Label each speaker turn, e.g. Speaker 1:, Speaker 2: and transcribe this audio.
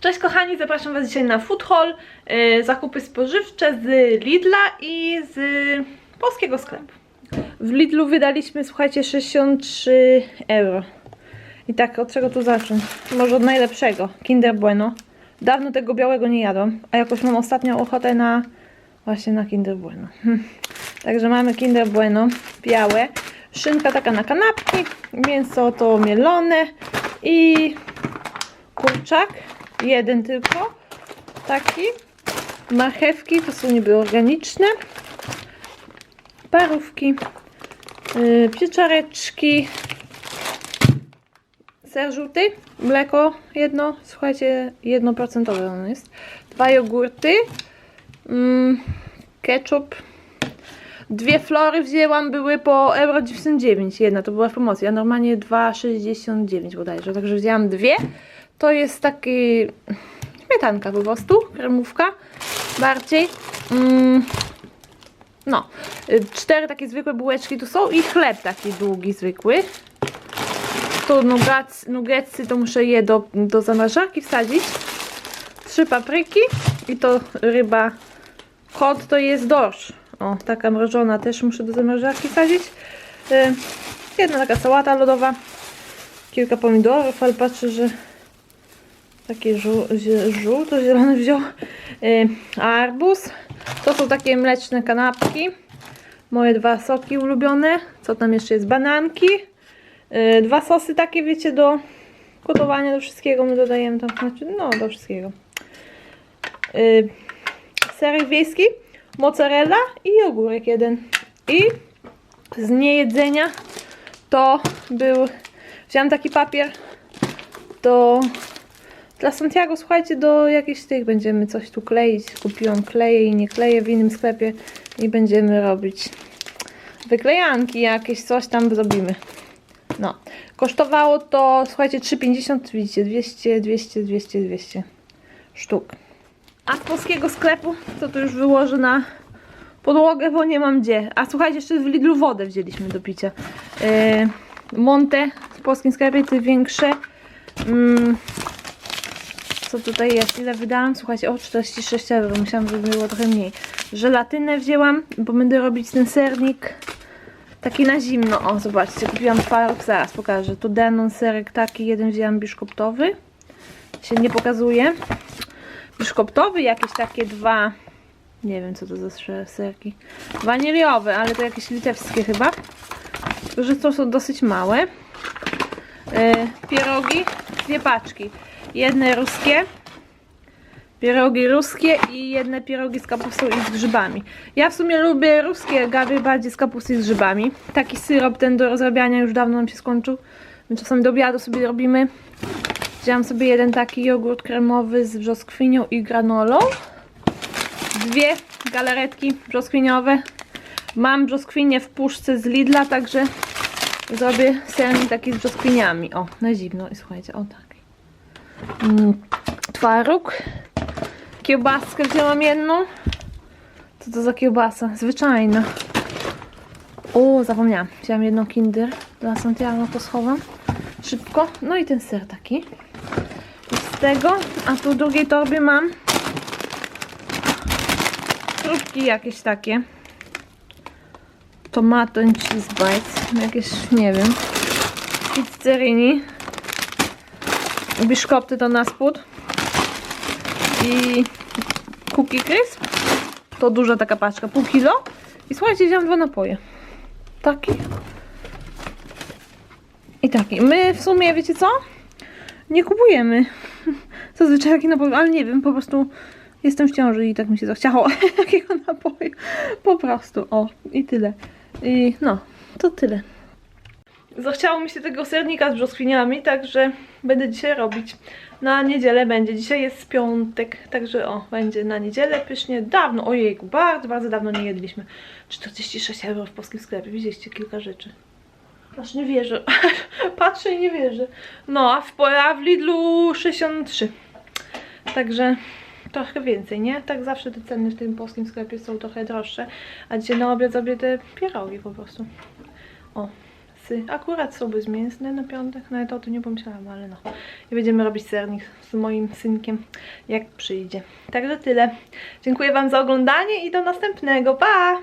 Speaker 1: Cześć kochani, zapraszam Was dzisiaj na Food Hall, yy, zakupy spożywcze z Lidla i z polskiego sklepu. W Lidlu wydaliśmy, słuchajcie, 63 euro. I tak, od czego tu zacząć? Może od najlepszego, Kinder Bueno. Dawno tego białego nie jadłam, a jakoś mam ostatnią ochotę na właśnie na Kinder Bueno. Hm. Także mamy Kinder Bueno białe, szynka taka na kanapki, mięso to mielone i kurczak, jeden tylko, taki, marchewki, to są niby organiczne, parówki, yy, pieczareczki, ser żółty, mleko jedno, słuchajcie, jednoprocentowe ono jest, dwa jogurty, mm, ketchup, dwie flory wzięłam, były po euro 99, jedna to była w promocji, a normalnie 2,69 bodajże, także wzięłam dwie, to jest taki śmietanka po prostu, kremówka bardziej, mm, no, cztery takie zwykłe bułeczki tu są i chleb taki długi, zwykły, tu nuggets, nuggetsy to muszę je do, do zamrażarki wsadzić. Trzy papryki i to ryba kod to jest dorsz. O, taka mrożona też muszę do zamrażarki wsadzić. Y, Jedna taka sałata lodowa. Kilka pomidorów, ale patrzę, że takie żół- zie- żółto-zielone wziął. Y, Arbuz. To są takie mleczne kanapki. Moje dwa soki ulubione. Co tam jeszcze jest? Bananki. Y, Dwa sosy takie, wiecie, do gotowania, do wszystkiego my dodajemy tam, znaczy, no, do wszystkiego. Y, Serek wiejski, mozzarella i ogórek jeden. I z niejedzenia to był, wziąłem taki papier do, dla Santiago, słuchajcie, do jakichś tych będziemy coś tu kleić. Kupiłam kleje i nie kleję w innym sklepie i będziemy robić wyklejanki jakieś, coś tam zrobimy. No, kosztowało to, słuchajcie, 3,50, widzicie, 200, 200, 200, 200 sztuk. A z polskiego sklepu, to tu już wyłożę na podłogę, bo nie mam gdzie. A słuchajcie, jeszcze w Lidlu wodę wzięliśmy do picia. Yy, Monte w polskim sklepie, te większe. Mm, tutaj jest? Ile wydałam? Słuchajcie, o 46 euro. Myślałam, że było trochę mniej. Żelatynę wzięłam, bo będę robić ten sernik Taki na zimno, o zobaczcie, kupiłam twaróg, zaraz pokażę. Tu Denon serek taki, jeden wzięłam biszkoptowy. Się nie pokazuje. Biszkoptowy, jakieś takie dwa, nie wiem co to za ser- serki. Waniliowe, ale to jakieś litewskie chyba. Że to są dosyć małe. E, pierogi, dwie paczki. Jedne ruskie, Pierogi ruskie i jedne pierogi z kapustą i z grzybami. Ja w sumie lubię ruskie gawy bardziej z kapusty i z grzybami. Taki syrop ten do rozrabiania już dawno nam się skończył. My czasami do obiadu sobie robimy. Wziąłam sobie jeden taki jogurt kremowy z brzoskwinią i granolą. Dwie galaretki brzoskwiniowe. Mam brzoskwinię w puszce z Lidla, także zrobię sernik taki z brzoskwiniami. O, na zimno. I słuchajcie, o tak. Mm, twaróg kiełbaskę wzięłam jedną. Co to za kiełbasa? Zwyczajna. O, zapomniałam. Wzięłam jedną kinder dla Santiago, to schowam. Szybko. No i ten ser taki. I z tego, a tu w drugiej torbie mam próbki jakieś takie. Tomato and cheese bites. Jakieś, nie wiem. Pizzerini. Biszkopty to na spód. I Cookie Crisp. To duża taka paczka, pół kilo. I słuchajcie, wziąłem dwa napoje. Taki. I taki. My w sumie, wiecie co? Nie kupujemy. Zazwyczaj taki napój, ale nie wiem, po prostu jestem w ciąży i tak mi się zachciało takiego napoju. Po prostu, o, i tyle. I no, to tyle. Zachciało mi się tego sernika z brzoskwiniami, także będę dzisiaj robić. Na niedzielę będzie. Dzisiaj jest piątek, także o, będzie na niedzielę pysznie. Dawno, ojejku, bardzo, bardzo dawno nie jedliśmy. 46 euro w polskim sklepie, widzieliście kilka rzeczy. Aż nie wierzę. Patrzę i nie wierzę. No, a w, a w Lidlu 63. Także trochę więcej, nie? Tak zawsze te ceny w tym polskim sklepie są trochę droższe. A dzisiaj na obiad zrobię te pierogi po prostu. O, chipsy. Akurat są bezmięsne na piątek, nawet o tym nie pomyślałam, ale no. I będziemy robić sernik z moim synkiem, jak przyjdzie. Także tyle. Dziękuję Wam za oglądanie i do następnego. Pa!